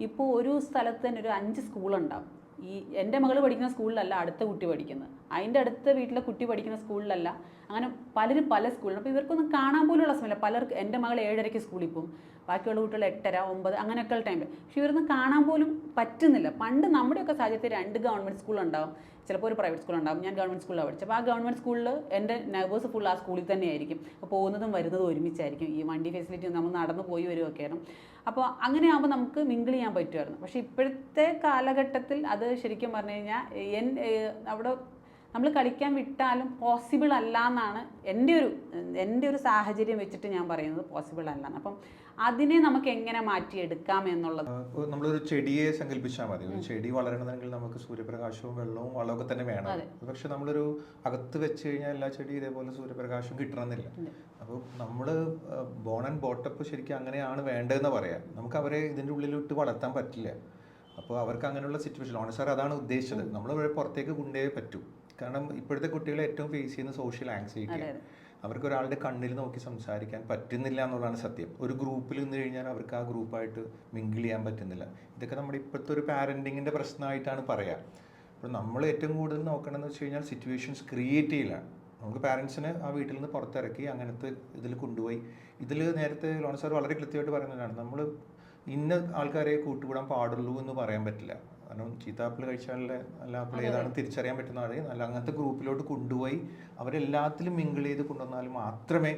ഇപ്പോൾ ഒരു സ്ഥലത്ത് തന്നെ ഒരു അഞ്ച് സ്കൂളുണ്ടാകും. ഈ എന്റെ മകൾ പഠിക്കുന്ന സ്കൂളിലല്ല അടുത്ത കുട്ടി പഠിക്കുന്നത്. അതിന്റെ അടുത്ത വീട്ടിലെ കുട്ടി പഠിക്കുന്ന സ്കൂളിലല്ല. അങ്ങനെ പലരും പല സ്കൂളിലും. അപ്പോൾ ഇവർക്കൊന്നും കാണാൻ പോലുള്ള സമയമില്ല. പലർക്ക് എന്റെ മകൾ ഏഴരയ്ക്ക് സ്കൂളിൽ പോകും. ബാക്കിയുള്ള കുട്ടികൾ എട്ടര ഒമ്പത് അങ്ങനെയൊക്കെയുള്ള ടൈമിൽ പക്ഷെ ഇവരൊന്നും കാണാൻ പോലും പറ്റുന്നില്ല. പണ്ട് നമ്മുടെയൊക്കെ സാഹചര്യത്തിൽ രണ്ട് ഗവൺമെന്റ് സ്കൂളുണ്ടാവും ചിലപ്പോൾ ഒരു പ്രൈവറ്റ് സ്കൂൾ ഉണ്ടാവും. ഞാൻ ഗവൺമെന്റ് സ്കൂളിലാണ് പഠിച്ചത്. അപ്പോൾ ആ ഗവൺമെന്റ് സ്കൂളിൽ എന്റെ നെബേഴ്സ് ഫുൾ ആ സ്കൂളിൽ തന്നെയായിരിക്കും അപ്പോൾ പോകുന്നതും വരുന്നതും ഒരുമിച്ചായിരിക്കും. ഈ വണ്ടി ഫെസിലിറ്റി നമ്മൾ നടന്നു പോയി വരുമൊക്കെയാണ് അപ്പോൾ അങ്ങനെ ആകുമ്പോൾ നമുക്ക് മിങ്കിൾ ചെയ്യാൻ പറ്റുമായിരുന്നു. പക്ഷേ ഇപ്പോഴത്തെ കാലഘട്ടത്തിൽ അത് ശരിക്കും പറഞ്ഞു കഴിഞ്ഞാൽ എൻ അവിടെ നമ്മൾ കളിക്കാൻ വിട്ടാലും പോസിബിൾ അല്ല എന്നാണ് എന്റെ ഒരു എന്റെ ഒരു സാഹചര്യം വെച്ചിട്ട് ഞാൻ പറയുന്നത് പോസിബിൾ അല്ല. അപ്പം അതിനെ നമുക്ക് എങ്ങനെ മാറ്റിയെടുക്കാം എന്നുള്ളത്. നമ്മളൊരു ചെടിയെ സങ്കല്പിച്ചാൽ മതി. ഒരു ചെടി വളരണമെങ്കിൽ നമുക്ക് സൂര്യപ്രകാശവും വെള്ളവും വളമൊക്കെ തന്നെ വേണം. പക്ഷെ നമ്മളൊരു അകത്ത് വെച്ച് കഴിഞ്ഞാൽ എല്ലാ ചെടി ഇതേപോലെ സൂര്യപ്രകാശം കിട്ടണമെന്നില്ല. അപ്പോൾ നമ്മൾ ബോൺ ആൻഡ് ബോട്ടപ്പ് ശരിക്കും അങ്ങനെയാണ് വേണ്ടതെന്ന് പറയാം. നമുക്ക് അവരെ ഇതിന്റെ ഉള്ളിലിട്ട് വളർത്താൻ പറ്റില്ല. അപ്പോൾ അവർക്ക് അങ്ങനെയുള്ള സിറ്റുവേഷൻ ഓണ സാർ അതാണ് ഉദ്ദേശിച്ചത്. നമ്മൾ പുറത്തേക്ക് കൊണ്ടേ പറ്റൂ. കാരണം ഇപ്പോഴത്തെ കുട്ടികളെ ഏറ്റവും ഫേസ് ചെയ്യുന്ന സോഷ്യൽ ആങ്സൈറ്റി ആണ്. അവർക്ക് ഒരാളുടെ കണ്ണിൽ നോക്കി സംസാരിക്കാൻ പറ്റുന്നില്ല എന്നുള്ളതാണ് സത്യം. ഒരു ഗ്രൂപ്പിൽ നിന്ന് കഴിഞ്ഞാൽ അവർക്ക് ആ ഗ്രൂപ്പായിട്ട് മിങ്കിൾ ചെയ്യാൻ പറ്റുന്നില്ല. ഇതൊക്കെ നമ്മുടെ ഇപ്പോഴത്തെ ഒരു പാരന്റിങ്ങിന്റെ പ്രശ്നമായിട്ടാണ് പറയാം. അപ്പോൾ നമ്മൾ ഏറ്റവും കൂടുതൽ നോക്കണമെന്ന് വെച്ച് കഴിഞ്ഞാൽ സിറ്റുവേഷൻസ് ക്രിയേറ്റ് ചെയ്യലാണ്. നമുക്ക് പാരൻസിനെ ആ വീട്ടിൽ നിന്ന് പുറത്തിറക്കി അങ്ങനത്തെ ഇതിൽ കൊണ്ടുപോയി. ഇതിൽ നേരത്തെ ലോൺ സാർ വളരെ കൃത്യമായിട്ട് പറയുന്നതാണ്. നമ്മൾ ഇന്ന ആൾക്കാരെ കൂട്ടുകൂടാൻ പാടുള്ളൂ എന്ന് പറയാൻ പറ്റില്ല. കാരണം ചീത്ത ആപ്പിൾ കഴിച്ചാലേ നല്ല ആപ്പിൾ ഏതാണ് തിരിച്ചറിയാൻ പറ്റുന്ന ആളെ. നല്ല അങ്ങനത്തെ ഗ്രൂപ്പിലോട്ട് കൊണ്ടുപോയി അവരെല്ലാത്തിലും മിങ്കിൾ ചെയ്ത് കൊണ്ടുവന്നാൽ മാത്രമേ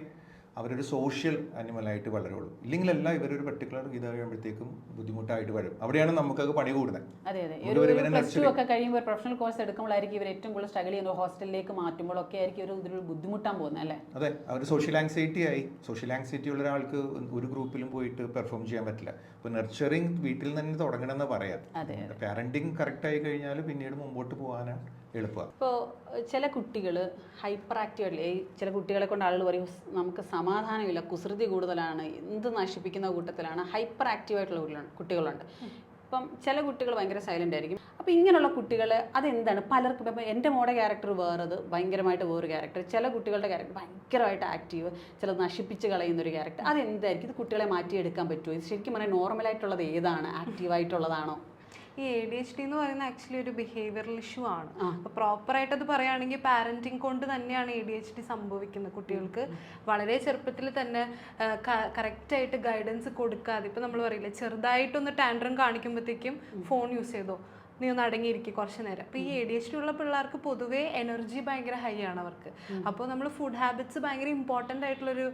അവരൊരു സോഷ്യൽ ആനിമലായിട്ട് വളരുള്ളൂ. ഇല്ലെങ്കിലല്ല ഇവരൊരു പെർട്ടിക്കുലർ ഇത് കഴിയുമ്പോഴത്തേക്കും ബുദ്ധിമുട്ടായിട്ട് വരും. അവിടെയാണ് നമുക്കത് പണി കൂടുന്നത്. അതെ അതെ. ഒക്കെ കഴിയുമ്പോൾ പ്രൊഫഷണൽ കോഴ്സ് എടുക്കുമ്പോഴായിരിക്കും ഇവർ ഏറ്റവും കൂടുതൽ സ്ട്രഗിൾ ചെയ്യുന്നത്. ഹോസ്റ്റലിലേക്ക് മാറ്റുമ്പോഴൊക്കെ ആയിരിക്കും ഒരു ഇതിൽ ബുദ്ധിമുട്ടാൻ പോകുന്നത് അല്ലേ? അതെ അവർ സോഷ്യൽ ആങ്സൈറ്റി ആയി. സോഷ്യൽ ആങ്സൈറ്റി ഉള്ള ഒരാൾക്ക് ഒരു ഗ്രൂപ്പിലും പോയിട്ട് പെർഫോം ചെയ്യാൻ പറ്റില്ല. അപ്പോൾ നർച്ചറിങ് വീട്ടിൽ തന്നെ തുടങ്ങണമെന്ന് പറയാം. പാരന്റിങ് കറക്റ്റ് ആയി കഴിഞ്ഞാൽ പിന്നീട് മുമ്പോട്ട് പോകാനാണ് എളുപ്പമാണ് ഇപ്പോൾ ചില കുട്ടികൾ ഹൈപ്പർ ആക്റ്റീവ് അല്ലേ ചില കുട്ടികളെ കൊണ്ട് ആളുകൾ പറയും നമുക്ക് സമാധാനമില്ല കുസൃതി കൂടുതലാണ് എന്ത് നശിപ്പിക്കുന്ന കൂട്ടത്തിലാണ്. ഹൈപ്പർ ആക്റ്റീവ് ആയിട്ടുള്ള കുട്ടികളാണ്- കുട്ടികളുണ്ട്. ഇപ്പം ചില കുട്ടികൾ ഭയങ്കര സൈലന്റ് ആയിരിക്കും. അപ്പോൾ ഇങ്ങനെയുള്ള കുട്ടികൾ അതെന്താണ്? പലർക്കും ഇപ്പം എന്റെ മോടെ ക്യാരക്ടർ വേറത് ഭയങ്കരമായിട്ട് വേറൊരു ക്യാരക്ടർ. ചില കുട്ടികളുടെ ക്യാരക്ടർ ഭയങ്കരമായിട്ട് ആക്റ്റീവ് ചില നശിപ്പിച്ച് കളയുന്ന ഒരു ക്യാരക്ടർ. അതെന്തായിരിക്കും? ഇത് കുട്ടികളെ മാറ്റിയെടുക്കാൻ പറ്റുമോ? ഇത് ശരിക്കും പറഞ്ഞാൽ നോർമലായിട്ടുള്ളത് ഏതാണ്? ആക്റ്റീവായിട്ടുള്ളതാണോ? ഈ എ ഡി എച്ച് ഡി എന്ന് പറയുന്ന ആക്ച്വലി ഒരു ബിഹേവിയറൽ ഇഷ്യൂ ആണ്. അപ്പൊ അപ്പോൾ പ്രോപ്പറായിട്ട് അത് പറയുകയാണെങ്കിൽ പാരന്റിങ് കൊണ്ട് തന്നെയാണ് എ ഡി എച്ച് ഡി സംഭവിക്കുന്നത് കുട്ടികൾക്ക്. വളരെ ചെറുപ്പത്തിൽ തന്നെ കറക്റ്റായിട്ട് ഗൈഡൻസ് കൊടുക്കാതെ ഇപ്പൊ നമ്മൾ പറയില്ല ചെറുതായിട്ടൊന്ന് ടാൻഡ്രം കാണിക്കുമ്പോഴത്തേക്കും ഫോൺ യൂസ് ചെയ്തോ? നീ ഒന്ന് അടങ്ങിയിരിക്കും കുറച്ച് നേരം. അപ്പോൾ ഈ എ ഡി എച്ച് ഡി ഉള്ള പിള്ളേർക്ക് പൊതുവേ എനർജി ഭയങ്കര ഹൈ ആണ് അവർക്ക്. അപ്പോൾ നമ്മൾ ഫുഡ് ഹാബിറ്റ്സ് ഭയങ്കര ഇമ്പോർട്ടന്റ് ആയിട്ടുള്ളൊരു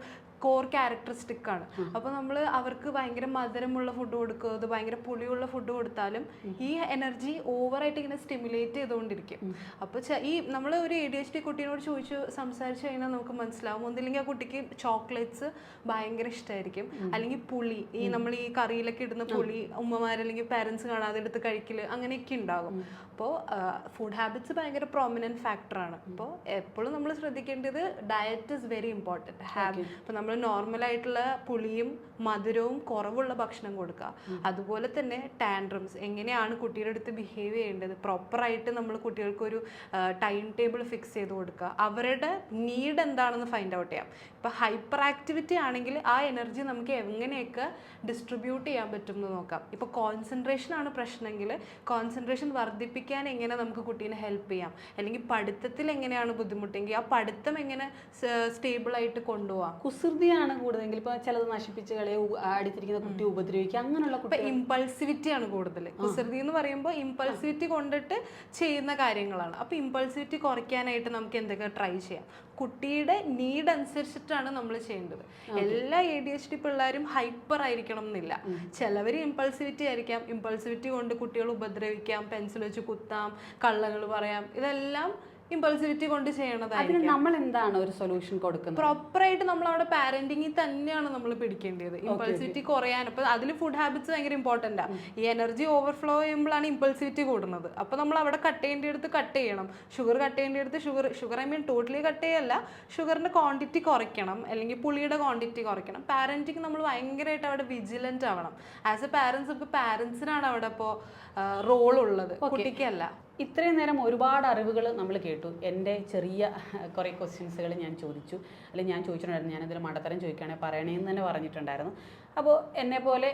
കോർ ക്യാരക്ടറിസ്റ്റിക് ആണ്. അപ്പോൾ നമ്മൾ അവർക്ക് ഭയങ്കര മധുരമുള്ള ഫുഡ് കൊടുക്കുന്നത് ഭയങ്കര പുളിയുള്ള ഫുഡ് കൊടുത്താലും ഈ എനർജി ഓവറായിട്ട് ഇങ്ങനെ സ്റ്റിമുലേറ്റ് ചെയ്തുകൊണ്ടിരിക്കും. അപ്പോൾ ഈ നമ്മൾ ഒരു എ ഡി എച്ച് ഡി കുട്ടീനോട് ചോദിച്ചു സംസാരിച്ചു കഴിഞ്ഞാൽ നമുക്ക് മനസ്സിലാവും. ഒന്നില്ലെങ്കിൽ ആ കുട്ടിക്ക് ചോക്ലേറ്റ്സ് ഭയങ്കര ഇഷ്ടമായിരിക്കും അല്ലെങ്കിൽ പുളി ഈ നമ്മൾ ഈ കറിയിലൊക്കെ ഇടുന്ന പുളി ഉമ്മമാരല്ലെങ്കിൽ പാരൻസ് കാണാതെ എടുത്ത് കഴിക്കൽ അങ്ങനെയൊക്കെ ഉണ്ടാകും. അപ്പോൾ ഫുഡ് ഹാബിറ്റ്സ് ഭയങ്കര പ്രോമിനന്റ് ഫാക്ടറാണ് അപ്പോൾ എപ്പോഴും നമ്മൾ ശ്രദ്ധിക്കേണ്ടത് diet is very important habit ഇപ്പോൾ നമ്മൾ നോർമലായിട്ടുള്ള പുളിയും മധുരവും കുറവുള്ള ഭക്ഷണം കൊടുക്കുക. അതുപോലെ തന്നെ ടാൻഡ്രംസ് എങ്ങനെയാണ് കുട്ടിയുടെ അടുത്ത് ബിഹേവ് ചെയ്യേണ്ടത്? പ്രോപ്പറായിട്ട് നമ്മൾ കുട്ടികൾക്കൊരു ടൈം ടേബിൾ ഫിക്സ് ചെയ്ത് കൊടുക്കുക. അവരുടെ നീഡ് എന്താണെന്ന് ഫൈൻഡ് ഔട്ട് ചെയ്യാം. ഇപ്പോൾ ഹൈപ്പർ ആക്ടിവിറ്റി ആണെങ്കിൽ ആ എനർജി നമുക്ക് എങ്ങനെയൊക്കെ ഡിസ്ട്രിബ്യൂട്ട് ചെയ്യാൻ പറ്റും എന്ന് നോക്കാം. ഇപ്പോൾ കോൺസെൻട്രേഷൻ ആണ് പ്രശ്നമെങ്കിൽ കോൺസെൻട്രേഷൻ വർദ്ധിപ്പിക്കാൻ എങ്ങനെ നമുക്ക് കുട്ടീനെ ഹെൽപ്പ് ചെയ്യാം? അല്ലെങ്കിൽ പഠിത്തത്തിൽ എങ്ങനെയാണ് ബുദ്ധിമുട്ടെങ്കിൽ ആ പഠിത്തം എങ്ങനെ സ്റ്റേബിൾ ആയിട്ട് കൊണ്ടുപോകാം കുസൃതിയാണ് കൂടുതലെങ്കിൽ ഇപ്പോൾ ചിലത് നശിപ്പിച്ച് കളയെ അടുത്തിരിക്കുന്ന കുട്ടി ഉപദ്രവിക്കുക അങ്ങനെയുള്ള ഇമ്പൾസിവിറ്റി ആണ് കൂടുതൽ കുസൃതി എന്ന് പറയുമ്പോൾ ഇമ്പൾസിവിറ്റി കൊണ്ടിട്ട് ചെയ്യുന്ന കാര്യങ്ങളാണ്. അപ്പൊ ഇമ്പൾസിവിറ്റി കുറയ്ക്കാനായിട്ട് നമുക്ക് എന്തൊക്കെ ട്രൈ ചെയ്യാം? കുട്ടിയുടെ നീഡ് അനുസരിച്ചിട്ടാണ് നമ്മൾ ചെയ്യേണ്ടത്. എല്ലാ എ ഡി എച്ച് ഡി പിള്ളേരും ഹൈപ്പർ ആയിരിക്കണം എന്നില്ല. ചിലവർ ഇമ്പൾസിവിറ്റി ആയിരിക്കാം. ഇമ്പൾസിവിറ്റി കൊണ്ട് കുട്ടികൾ ഉപദ്രവിക്കാം പെൻസിൽ വെച്ച് കുത്താം കള്ളങ്ങൾ പറയാം. ഇതെല്ലാം ഇമ്പൾസിവിറ്റി കൊണ്ട് അതിന് ചെയ്യണതായിരിക്കും. നമ്മൾ എന്താണ് ഒരു സൊല്യൂഷൻ കൊടുക്കുന്നത്? പ്രോപ്പറായിട്ട് നമ്മൾ അവിടെ പാരന്റിങ്ങിൽ തന്നെയാണ് നമ്മൾ പിടിക്കേണ്ടത് ഇമ്പൾസിവിറ്റി കുറയാൻ. അപ്പൊ അതിൽ ഫുഡ് ഹാബിറ്റ്സ് ഭയങ്കര ഇമ്പോർട്ടന്റ് ആണ് ഈ എനർജി ഓവർഫ്ലോ ചെയ്യുമ്പോഴാണ് ഇമ്പൾസിവിറ്റി കൂടുന്നത്. അപ്പൊ നമ്മൾ അവിടെ കട്ട് ചെയ്യേണ്ടിടത്ത് കട്ട് ചെയ്യണം. Sugar cut ചെയ്യേണ്ടിടത്ത് sugar sugar I mean totally cut ചെയ്യല്ല. ഷുഗറിന്റെ ക്വാണ്ടിറ്റി കുറയ്ക്കണം. അല്ലെങ്കിൽ പുളിയുടെ ക്വാണ്ടിറ്റി കുറയ്ക്കണം. പാരന്റിങ് നമ്മൾ ഭയങ്കരമായിട്ട് അവിടെ വിജിലന്റ് ആവണം. ആസ് എ പാരന്റ്സ് ഇപ്പൊ പാരന്റ്സിനാണ് അവിടെ ഇപ്പോ റോൾ ഉള്ളത്. കുട്ടിക്കല്ല. ഇത്രയും നേരം ഒരുപാട് അറിവുകൾ നമ്മൾ കേട്ടു. എന്റെ ചെറിയ കുറേ ക്വസ്റ്റ്യൻസുകൾ ഞാൻ ചോദിച്ചു. അല്ലെങ്കിൽ ഞാൻ ചോദിച്ചിട്ടുണ്ടായിരുന്നു. ഞാനതിൽ മടത്തരം ചോദിക്കുകയാണെങ്കിൽ പറയണേന്ന് തന്നെ പറഞ്ഞിട്ടുണ്ടായിരുന്നു. അപ്പോൾ എന്നെപ്പോലെ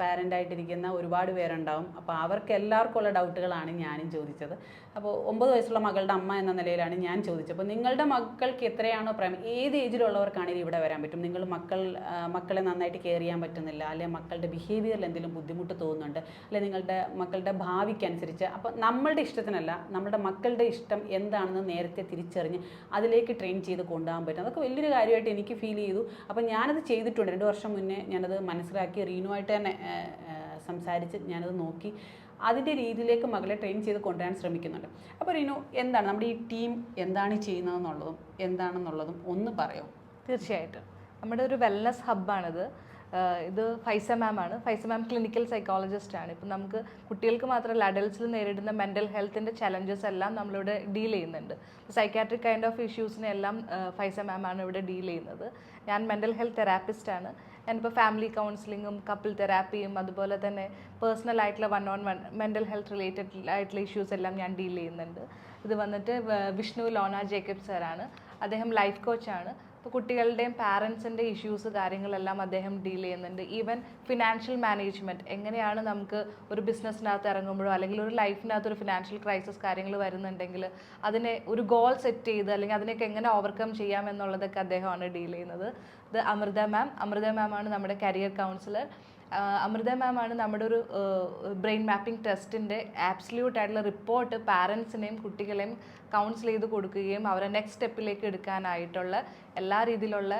പാരന്റായിട്ടിരിക്കുന്ന ഒരുപാട് പേരുണ്ടാവും. അപ്പോൾ അവർക്ക് എല്ലാവർക്കും ഉള്ള ഡൗട്ടുകളാണ് ഞാനും ചോദിച്ചത്. അപ്പോൾ ഒമ്പത് വയസ്സുള്ള മകളുടെ അമ്മ എന്ന നിലയിലാണ് ഞാൻ ചോദിച്ചത്. അപ്പോൾ നിങ്ങളുടെ മക്കൾക്ക് എത്രയാണോ പ്രായം ഏത് ഏജിലുള്ളവർക്കാണെങ്കിലും ഇവിടെ വരാൻ പറ്റും? നിങ്ങൾ മക്കൾ മക്കളെ നന്നായിട്ട് കെയർ ചെയ്യാൻ പറ്റുന്നില്ല അല്ലെങ്കിൽ മക്കളുടെ ബിഹേവിയറിൽ എന്തെങ്കിലും ബുദ്ധിമുട്ട് തോന്നുന്നുണ്ട് അല്ലെങ്കിൽ നിങ്ങളുടെ മക്കളുടെ ഭാവിക്കനുസരിച്ച് അപ്പോൾ നമ്മളുടെ ഇഷ്ടത്തിനല്ല നമ്മുടെ മക്കളുടെ ഇഷ്ടം എന്താണെന്ന് നേരത്തെ തിരിച്ചറിഞ്ഞ് അതിലേക്ക് ട്രെയിൻ ചെയ്ത് കൊണ്ടുപോകാൻ പറ്റും. അതൊക്കെ വലിയൊരു കാര്യമായിട്ട് എനിക്ക് ഫീൽ ചെയ്തു. അപ്പോൾ ഞാനത് ചെയ്തിട്ടുണ്ട്. രണ്ട് വർഷം മുന്നേ ഞാനത് മനസ്സിലാക്കി റീനുമായിട്ട് തന്നെ സംസാരിച്ച് ഞാനത് നോക്കി. അതിന്റെ രീതിയിലേക്ക് മകളെ ട്രെയിൻ ചെയ്ത് കൊണ്ടുവരാൻ ശ്രമിക്കുന്നുണ്ട്. അപ്പോൾ റീനു എന്താണ്? നമ്മുടെ ഈ ടീം എന്താണ് ചെയ്യുന്നതെന്നുള്ളതും എന്താണെന്നുള്ളതും ഒന്ന് പറയോ? തീർച്ചയായിട്ടും. നമ്മുടെ ഒരു വെൽനസ് ഹബ്ബാണിത് ഇത് ഫൈസ മാം ആണ്. ഫൈസ മാം ക്ലിനിക്കൽ സൈക്കോളജിസ്റ്റ് ആണ്. ഇപ്പം നമുക്ക് കുട്ടികൾക്ക് മാത്രമല്ല അഡൽസിൽ നേരിടുന്ന മെന്റൽ ഹെൽത്തിന്റെ ചലഞ്ചസ് എല്ലാം നമ്മളിവിടെ ഡീൽ ചെയ്യുന്നുണ്ട്. സൈക്കാട്രിക് കൈൻഡ് ഓഫ് ഇഷ്യൂസിനെ എല്ലാം ഫൈസ മാം ആണ് ഇവിടെ ഡീൽ ചെയ്യുന്നത്. ഞാൻ മെന്റൽ ഹെൽത്ത് തെറാപ്പിസ്റ്റ് ആണ്. ഞാനിപ്പോൾ ഫാമിലി കൗൺസിലിങ്ങും കപ്പിൾ തെറാപ്പിയും അതുപോലെ തന്നെ പേഴ്സണൽ ആയിട്ടുള്ള one on one mental health related ആയിട്ടുള്ള ഇഷ്യൂസ് എല്ലാം ഞാൻ ഡീൽ ചെയ്യുന്നുണ്ട്. ഇത് വന്നിട്ട് വിഷ്ണു ലോന ജേക്കബ് സാറാണ് അദ്ദേഹം ലൈഫ് കോച്ചാണ് അപ്പോൾ കുട്ടികളുടെയും പാരൻസിന്റെ ഇഷ്യൂസ് കാര്യങ്ങളെല്ലാം അദ്ദേഹം ഡീൽ ചെയ്യുന്നുണ്ട്. ഈവൻ ഫിനാൻഷ്യൽ മാനേജ്മെന്റ് എങ്ങനെയാണ് നമുക്ക് ഒരു ബിസിനസ്സിനകത്ത് ഇറങ്ങുമ്പോഴോ അല്ലെങ്കിൽ ഒരു ലൈഫിനകത്ത് ഒരു ഫിനാൻഷ്യൽ ക്രൈസിസ് കാര്യങ്ങൾ വരുന്നുണ്ടെങ്കിൽ അതിനെ ഒരു ഗോൾ സെറ്റ് ചെയ്ത് അല്ലെങ്കിൽ അതിനൊക്കെ എങ്ങനെ ഓവർകം ചെയ്യാം എന്നുള്ളതൊക്കെ അദ്ദേഹമാണ് ഡീൽ ചെയ്യുന്നത്. ഇത് അമൃത മാം. അമൃത മാം ആണ് നമ്മുടെ കരിയർ കൗൺസിലർ. അമൃത മാം ആണ് നമ്മുടെ ഒരു ബ്രെയിൻ മാപ്പിംഗ് ടെസ്റ്റിന്റെ ആബ്സല്യൂട്ട് ആയിട്ടുള്ള റിപ്പോർട്ട് പാരൻസിനെയും കുട്ടികളെയും കൗൺസിൽ ചെയ്ത് കൊടുക്കുകയും അവരെ നെക്സ്റ്റ് സ്റ്റെപ്പിലേക്ക് എടുക്കാനായിട്ടുള്ള എല്ലാ രീതിയിലുള്ള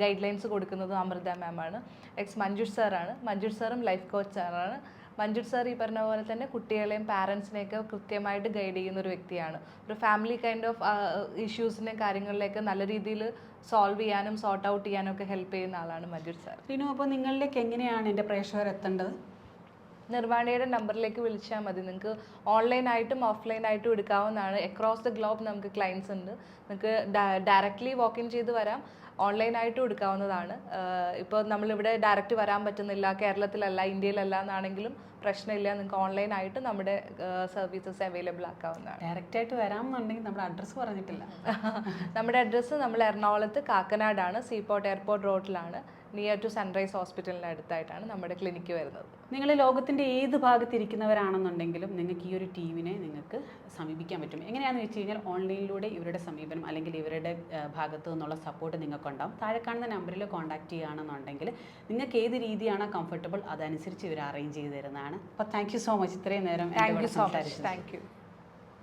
ഗൈഡ് ലൈൻസ് കൊടുക്കുന്നതും അമൃത മാം ആണ്. എക്സ് മഞ്ജുഷ് സാറാണ് മഞ്ജുഷ് സാറും ലൈഫ് കോച്ച് സാറാണ് മഞ്ജുഷ് സാർ ഈ പറഞ്ഞ പോലെ തന്നെ കുട്ടികളെയും പാരൻസിനെയൊക്കെ കൃത്യമായിട്ട് ഗൈഡ് ചെയ്യുന്ന ഒരു വ്യക്തിയാണ്. ഒരു ഫാമിലി കൈൻഡ് ഓഫ് ഇഷ്യൂസിനെ കാര്യങ്ങളിലേക്ക് നല്ല രീതിയിൽ സോൾവ് ചെയ്യാനും സോർട്ട് ഔട്ട് ചെയ്യാനും ഒക്കെ ഹെൽപ്പ് ചെയ്യുന്ന ആളാണ് മഞ്ജുഷ് സാർ. റിനു അപ്പോൾ നിങ്ങളിലേക്ക് എങ്ങനെയാണ് എന്റെ പ്രേക്ഷകർ എത്തേണ്ടത്? നിർവാണിയുടെ നമ്പറിലേക്ക് വിളിച്ചാൽ മതി. നിങ്ങൾക്ക് ഓൺലൈനായിട്ടും ഓഫ്ലൈനായിട്ടും എടുക്കാവുന്നതാണ്. അക്രോസ് ദ ഗ്ലോബ് നമുക്ക് ക്ലയൻസ് ഉണ്ട്. നിങ്ങൾക്ക് ഡയറക്റ്റ്ലി വാക്ക് ഇൻ ചെയ്ത് വരാം. ഓൺലൈനായിട്ടും എടുക്കാവുന്നതാണ്. ഇപ്പോൾ നമ്മളിവിടെ ഡയറക്റ്റ് വരാൻ പറ്റുന്നില്ല കേരളത്തിലല്ല ഇന്ത്യയിലല്ല എന്നാണെങ്കിലും പ്രശ്നമില്ല നിങ്ങൾക്ക് ഓൺലൈനായിട്ട് നമ്മുടെ സർവീസസ് അവൈലബിൾ ആക്കാവുന്നതാണ്. ഡയറക്റ്റായിട്ട് വരാമെന്നുണ്ടെങ്കിൽ നമ്മുടെ അഡ്രസ്സ് പറഞ്ഞിട്ടില്ല. നമ്മുടെ അഡ്രസ്സ് നമ്മൾ എറണാകുളത്ത് കാക്കനാടാണ് സീപോർട്ട് എയർപോർട്ട് റോഡിലാണ് നിയർ ടു സൺറൈസ് ഹോസ്പിറ്റലിന് അടുത്തായിട്ടാണ് നമ്മുടെ ക്ലിനിക്ക് വരുന്നത്. നിങ്ങൾ ലോകത്തിന്റെ ഏത് ഭാഗത്തിരിക്കുന്നവരാണെന്നുണ്ടെങ്കിലും നിങ്ങൾക്ക് ഈ ഒരു ടീമിനെ നിങ്ങൾക്ക് സമീപിക്കാൻ പറ്റും. എങ്ങനെയാണെന്ന് വെച്ച് കഴിഞ്ഞാൽ ഓൺലൈനിലൂടെ ഇവരുടെ സമീപനം അല്ലെങ്കിൽ ഇവരുടെ ഭാഗത്ത് നിന്നുള്ള സപ്പോർട്ട് നിങ്ങൾക്കുണ്ടാവും. താഴെ കാണുന്ന നമ്പറിൽ കോൺടാക്ട് ചെയ്യുകയാണെന്നുണ്ടെങ്കിൽ നിങ്ങൾക്ക് ഏത് രീതിയാണോ കംഫർട്ടബിൾ അതനുസരിച്ച് ഇവർ അറേഞ്ച് ചെയ്ത് തരുന്നതാണ്. അപ്പോൾ താങ്ക് യു സോ മച്ച് ഇത്രയും നേരം thank you so much. Thank you